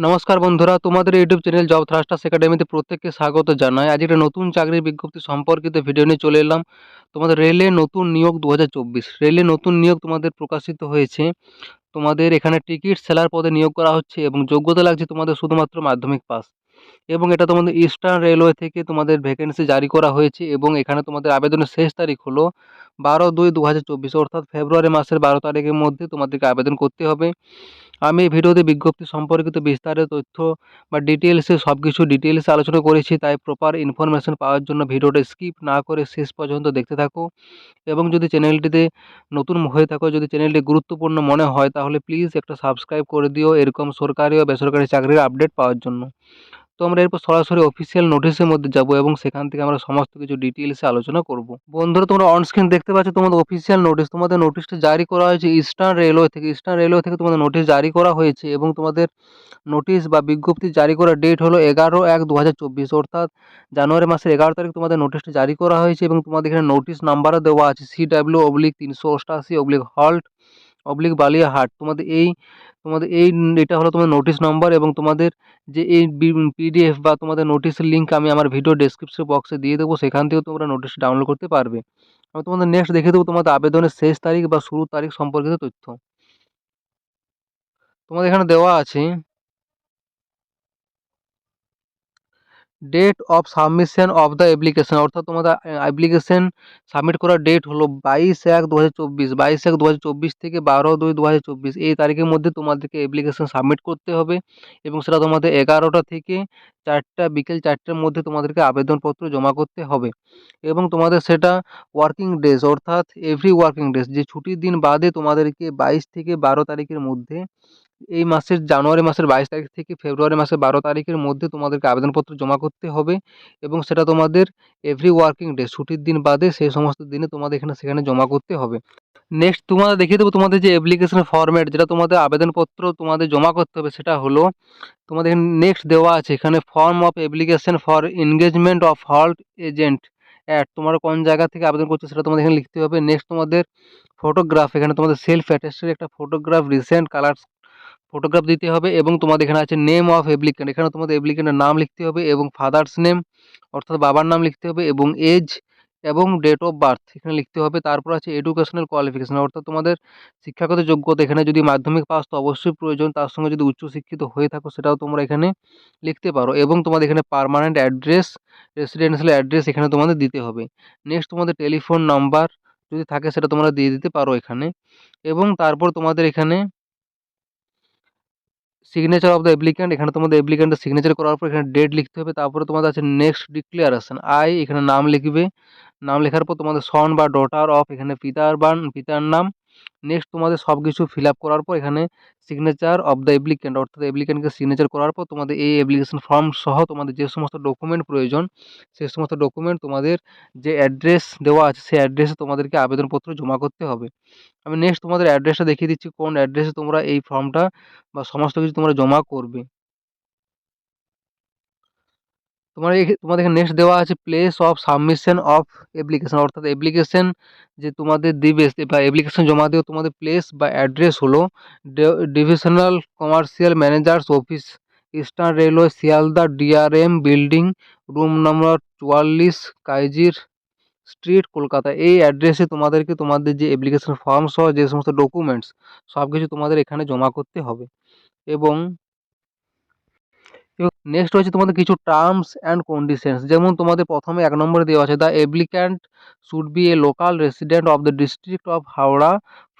নমস্কার বন্ধুরা, তোমাদের ইউটিউব চ্যানেল জব থ্রাস্টার্স একাডেমিতে প্রত্যেককে স্বাগত জানাই। আজ একটা নতুন চাকরির বিজ্ঞপ্তি সম্পর্কিত ভিডিও নিয়ে চলে এলাম। তোমাদের রেলে নতুন নিয়োগ দু হাজার চব্বিশ। রেলে নতুন নিয়োগ তোমাদের প্রকাশিত হয়েছে। তোমাদের এখানে টিকিট সেলার পদে নিয়োগ করা হচ্ছে এবং যোগ্যতা লাগছে তোমাদের শুধুমাত্র মাধ্যমিক পাস। এবং এটা তোমাদের ইস্টার্ন রেলওয়ে থেকে তোমাদের ভ্যাকেন্সি জারি করা হয়েছে এবং এখানে তোমাদের আবেদনের শেষ তারিখ হলো বারো দুই দু অর্থাৎ ফেব্রুয়ারি মাসের বারো তারিখের মধ্যে তোমাদেরকে আবেদন করতে হবে। আমি এই ভিডিওতে বিজ্ঞপ্তি সম্পর্কিত বিস্তারিত তথ্য বা ডিটেলসে সব কিছু ডিটেলসে আলোচনা করেছি, তাই প্রপার ইনফরমেশন পাওয়ার জন্য ভিডিওটা স্কিপ না করে শেষ পর্যন্ত দেখতে থাকো। এবং যদি চ্যানেলটিতে নতুন হয়ে থাকো, যদি চ্যানেলটি গুরুত্বপূর্ণ মনে হয়, তাহলে প্লিজ একটা সাবস্ক্রাইব করে দিও। এরকম সরকারি ও বেসরকারি চাকরির আপডেট পাওয়ার জন্য। তো আমরা এরপর সরাসরি অফিসিয়াল নোটিশের মধ্যে যাব এবং সেখান থেকে আমরা সমস্ত কিছু ডিটেলসে আলোচনা করব। বন্ধুরা, তোমরা অনস্ক্রিন দেখতে পাচ্ছ তোমাদের অফিসিয়াল নোটিশ তোমাদের নোটিশটা জারি করা হয়েছে ইস্টার্ন রেলওয়ে থেকে। ইস্টার্ন রেলওয়ে থেকে তোমাদের নোটিশ জারি করা হয়েছে এবং তোমাদের নোটিশ বা বিজ্ঞপ্তি জারি করার ডেট হলো এগারো এক দু অর্থাৎ জানুয়ারি মাসের এগারো তারিখ তোমাদের নোটিশটা জারি করা হয়েছে এবং তোমাদের এখানে নোটিশ নাম্বারও দেওয়া আছে। সি ডাব্লিউ অবলিক তিনশো অষ্টাশি অবলিক হল্ট অবলিক বালিয়াহাট তোমাদের এই তোমাদের এই এটা হলো তোমাদের নোটিশ নম্বর এবং তোমাদের যে এই পিডিএফ বা তোমাদের নোটিশের লিঙ্ক আমি আমার ভিডিও ডেসক্রিপশন বক্সে দিয়ে দেবো, সেখান থেকেও তোমরা নোটিশ ডাউনলোড করতে পারবে। আমি তোমাদের নেক্সট দেখে দেবো তোমাদের আবেদনের শেষ তারিখ বা শুরুর তারিখ সম্পর্কিত তথ্য। তোমাদের এখানে দেওয়া আছে date of submission of the application অর্থাৎ তোমাদের অ্যাপ্লিকেশন সাবমিট করার ডেট হলো বাইশ এক দু হাজার চব্বিশ, বাইশ এক দু হাজার চব্বিশ থেকে বারো দুই দু হাজার চব্বিশ। এই তারিখের মধ্যে তোমাদেরকে অ্যাপ্লিকেশন সাবমিট করতে হবে এবং সেটা তোমাদের এগারোটা থেকে চারটা, বিকেল চারটের মধ্যে তোমাদেরকে আবেদনপত্র জমা করতে হবে এবং তোমাদের সেটা ওয়ার্কিং ডেজ অর্থাৎ এভরি ওয়ার্কিং ডেজ যে ছুটির দিন বাদে তোমাদেরকে বাইশ থেকে বারো তারিখের মধ্যে এই মাসের জানুয়ারি মাসের বাইশ তারিখ থেকে ফেব্রুয়ারি মাসের বারো তারিখের মধ্যে তোমাদেরকে আবেদনপত্র জমা করতে হবে এবং সেটা তোমাদের এভরি ওয়ার্কিং ডে ছুটির দিন বাদে সেই সমস্ত দিনে তোমাদের এখানে সেখানে জমা করতে হবে। নেক্সট তোমাদের দেখিয়ে দেবো তোমাদের যে অ্যাপ্লিকেশন ফর্ম্যাট যেটা তোমাদের আবেদনপত্র তোমাদের জমা করতে হবে সেটা হলো তোমাদের এখানে নেক্সট দেওয়া আছে এখানে form of application for engagement of halt agent at তোমার কোন জায়গা থেকে আবেদন করছ সেটা তোমাদের এখানে লিখতে হবে। নেক্সট তোমাদের ফটোগ্রাফ এখানে তোমাদের সেলফ অ্যাটেস্টেড একটা ফটোগ্রাফ রিসেন্ট কালার ফটোগ্রাফ দিতে হবে এবং তোমাদের এখানে আছে নেম অফ অ্যাপ্লিকেন্ট এখানে তোমাদের অ্যাপ্লিকেন্টের নাম লিখতে হবে এবং ফাদার্স নেম অর্থাৎ বাবার নাম লিখতে হবে এবং এজ এবং ডেট অফ বার্থ এখানে লিখতে হবে, তারপর আছে এডুকেশনাল কোয়ালিফিকেশান অর্থাৎ তোমাদের শিক্ষাগত যোগ্যতা এখানে যদি মাধ্যমিক পাস তো অবশ্যই প্রয়োজন। তার সঙ্গে যদি উচ্চশিক্ষিত হয়ে থাকো, সেটাও তোমরা এখানে লিখতে পারো এবং তোমাদের এখানে পারমানেন্ট অ্যাড্রেস রেসিডেন্সিয়াল অ্যাড্রেস এখানে তোমাদের দিতে হবে। নেক্সট তোমাদের টেলিফোন নাম্বার যদি থাকে, সেটা তোমরা দিয়ে দিতে পারো এখানে। এবং তারপর তোমাদের এখানে সিগনেচার অফ দ্য অ্যাপ্লিক্যান্ট এখানে তোমাদের অ্যাপ্লিক্যান্টের সিগনেচার করার পর এখানে ডেট লিখতে হবে, তারপরে তোমাদের আছে নেক্সট ডিক্লিয়ারেশন আই এখানে নাম লিখবে। নাম লেখার পর তোমাদের সন বা ডটার অফ এখানে পিতার বান, পিতার নাম। নেক্সট তোমাদের সব কিছু ফিল আপ করার পর এখানে সিগনেচার অফ দ্য অ্যাপ্লিক্যান্ট অর্থাৎ অ্যাপ্লিক্যান্টকে সিগনেচার করার পর তোমাদের এই অ্যাপ্লিকেশন ফর্ম সহ তোমাদের যে সমস্ত ডকুমেন্ট প্রয়োজন সেই সমস্ত ডকুমেন্ট তোমাদের যে অ্যাড্রেস দেওয়া আছে সেই অ্যাড্রেসে তোমাদেরকে আবেদনপত্র জমা করতে হবে। আমি নেক্সট তোমাদের অ্যাড্রেসটা দেখিয়ে দিচ্ছি, কোন অ্যাড্রেসে তোমরা এই ফর্মটা বা সমস্ত কিছু তোমরা জমা করবে। তোমার তোমাদের এখানে নেক্সট দেওয়া আছে place of submission of application অর্থাৎ অ্যাপ্লিকেশন যে তোমাদের দিবে বা অ্যাপ্লিকেশন জমা দেওয়া তোমাদের প্লেস বা অ্যাড্রেস হলো divisional commercial manager's office eastern railway Sealdah DRM building room number চুয়াল্লিশ, কাইজির স্ট্রিট কলকাতা। এই অ্যাড্রেসে তোমাদেরকে তোমাদের যে অ্যাপ্লিকেশন ফর্ম সহ যে সমস্ত ডকুমেন্টস সব কিছু তোমাদের এখানে জমা করতে হবে। এবং এবং নেক্সট হচ্ছে তোমাদের কিছু টার্মস অ্যান্ড কন্ডিশনস যেমন তোমাদের প্রথমে এক নম্বরে দেওয়া আছে the applicant should be a local resident of the district of Howrah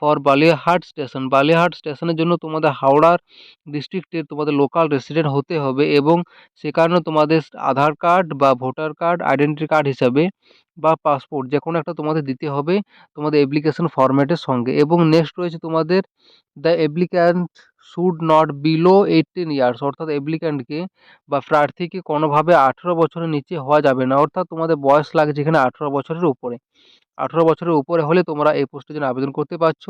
for Baliahat station Baliahat স্টেশনের জন্য তোমাদের হাওড়ার ডিস্ট্রিক্টের তোমাদের লোকাল রেসিডেন্ট হতে হবে এবং সে কারণে তোমাদের আধার কার্ড বা ভোটার কার্ড আইডেন্টি কার্ড হিসাবে বা পাসপোর্ট যে কোনো একটা তোমাদের দিতে হবে তোমাদের অ্যাপ্লিকেশন ফরম্যাটের সঙ্গে। এবং নেক্সট রয়েছে তোমাদের the applicant should not below eighteen years অর্থাৎ অ্যাপ্লিক্যান্টকে বা প্রার্থীকে কোনোভাবে আঠেরো বছরের নিচে হওয়া যাবে না, অর্থাৎ তোমাদের বয়স লাগছে এখানে আঠেরো বছরের উপরে। আঠেরো বছরের উপরে হলে তোমরা এই পোস্টের জন্য আবেদন করতে পারছ।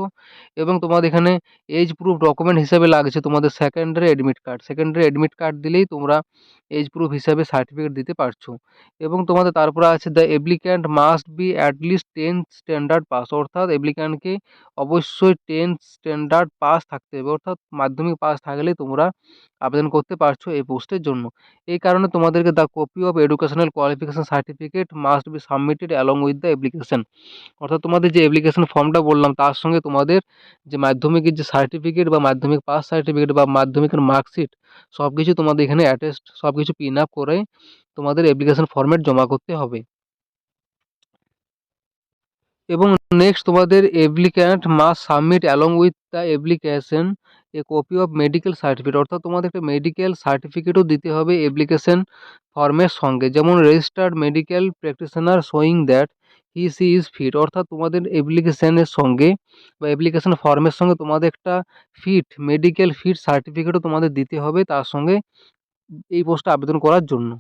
এবং তোমাদের এখানে এজ প্রুফ ডকুমেন্ট হিসেবে লাগছে তোমাদের secondary admit card secondary admit card দিলেই তোমরা এজ প্রুফ হিসাবে সার্টিফিকেট দিতে পারছ। এবং তোমাদের তারপরে আছে the applicant must be at least tenth standard pass অর্থাৎ অ্যাপ্লিক্যান্টকে অবশ্যই টেন্থ স্ট্যান্ডার্ড পাস থাকতে হবে। অর্থাৎ মাধ্যমিক পাস থাকলেই তোমরা আবেদন করতে পারছ এই পোস্টের জন্য। এই কারণে তোমাদেরকে the copy of educational qualification certificate must be submitted along with the application অর্থাৎ তোমাদের যে অ্যাপ্লিকেশন ফর্মটা বললাম, তার সঙ্গে তোমাদের যে মাধ্যমিকের যে সার্টিফিকেট বা মাধ্যমিক পাস সার্টিফিকেট বা মাধ্যমিকের মার্কশিট সব কিছু তোমাদের এখানে অ্যাটেস্ট সব কিছু পিন আপ করে তোমাদের অ্যাপ্লিকেশন ফর্মেট জমা করতে হবে। এবং নেক্সট তোমাদের applicant must submit along with the application a copy of medical certificate অর্থাৎ তোমাদের একটা মেডিকেল সার্টিফিকেটও দিতে হবে অ্যাপ্লিকেশন ফর্মের সঙ্গে। যেমন registered medical practitioner showing that he she is fit অর্থাৎ তোমাদের অ্যাপ্লিকেশানের সঙ্গে বা অ্যাপ্লিকেশান ফর্মের সঙ্গে তোমাদের একটা ফিট মেডিকেল ফিট সার্টিফিকেটও তোমাদের দিতে হবে তার সঙ্গে এই পোস্টে আবেদন করার জন্য।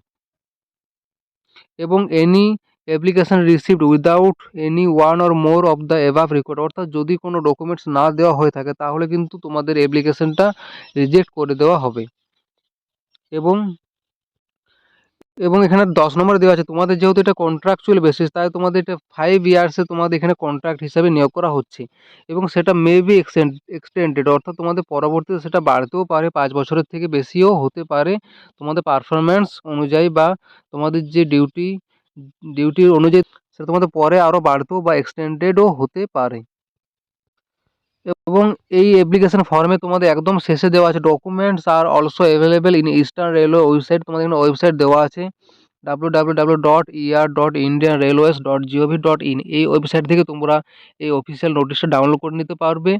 এবং any application received without any one or more of the above record অর্থাৎ যদি কোনো ডকুমেন্টস না দেওয়া হয়ে থাকে তাহলে কিন্তু তোমাদের অ্যাপ্লিকেশনটা রিজেক্ট করে দেওয়া হবে। এবং এবং এখানে দশ নম্বরে দেওয়া আছে, তোমাদের যেহেতু এটা কন্ট্রাকচুয়াল বেসিস তাই তোমাদের এটা ফাইভ ইয়ার্সে তোমাদের এখানে কন্ট্রাক্ট হিসাবে নিয়োগ করা হচ্ছে। এবং সেটা মে বি এক্সটেন্ডেড অর্থাৎ তোমাদের পরবর্তীতে সেটা বাড়তেও পারে, পাঁচ বছরের থেকে বেশিও হতে পারে। তোমাদের পারফরম্যান্স অনুযায়ী বা তোমাদের যে ডিউটি ডিউটির অনুযায়ী সেটা তোমাদের পরে আরও বাড়তেও বা এক্সটেন্ডেডও হতে পারে। এবং এই অ্যাপ্লিকেশন ফর্মে তোমাদের একদম শেষে দেওয়া আছে। Documents are also available in eastern railway website তোমাদের এখানে ওয়েবসাইট দেওয়া আছে। ইন এই ওয়েবসাইট থেকে তোমরা এই অফিসিয়াল নোটিশটা ডাউনলোড করে নিতে পারবে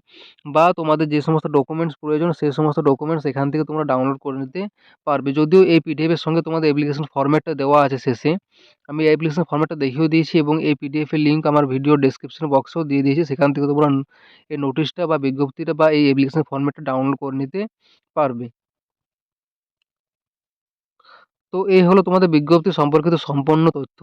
বা তোমাদের যে সমস্ত ডকুমেন্টস প্রয়োজন সেই সমস্ত ডকুমেন্টস এখান থেকে তোমরা ডাউনলোড করে নিতে পারবে। যদিও এই পিডিএফের সঙ্গে তোমাদের অ্যাপ্লিকেশন ফর্ম্যাটটা দেওয়া আছে শেষে। আমি অ্যাপ্লিকেশন ফর্ম্যাটটা দেখিয়েও দিয়েছি এবং এই পিডিএফের লিঙ্ক আমার ভিডিও ডেসক্রিপশন বক্সেও দিয়ে দিয়েছি। সেখান থেকে তোমরা এই নোটিশটা বা বিজ্ঞপ্তিটা বা এই অ্যাপ্লিকেশন ফর্ম্যাটটা ডাউনলোড করে নিতে পারবে। তো এই হলো তোমাদের বিজ্ঞপ্তি সম্পর্কিত সম্পূর্ণ তথ্য।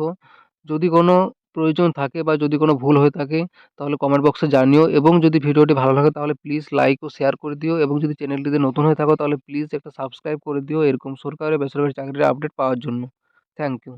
যদি কোনো প্রয়োজন থাকে বা যদি কোনো ভুল হয়ে থাকে, তাহলে কমেন্ট বক্সে জানিও এবং যদি ভিডিওটি ভালো লাগে তাহলে প্লিজ লাইক ও শেয়ার করে দিও এবং যদি চ্যানেলটিতে নতুন হয়ে থাকো তাহলে প্লিজ একটা সাবস্ক্রাইব করে দিও। এরকম সরকারি বেসরকারি চাকরির আপডেট পাওয়ার জন্য। Thank you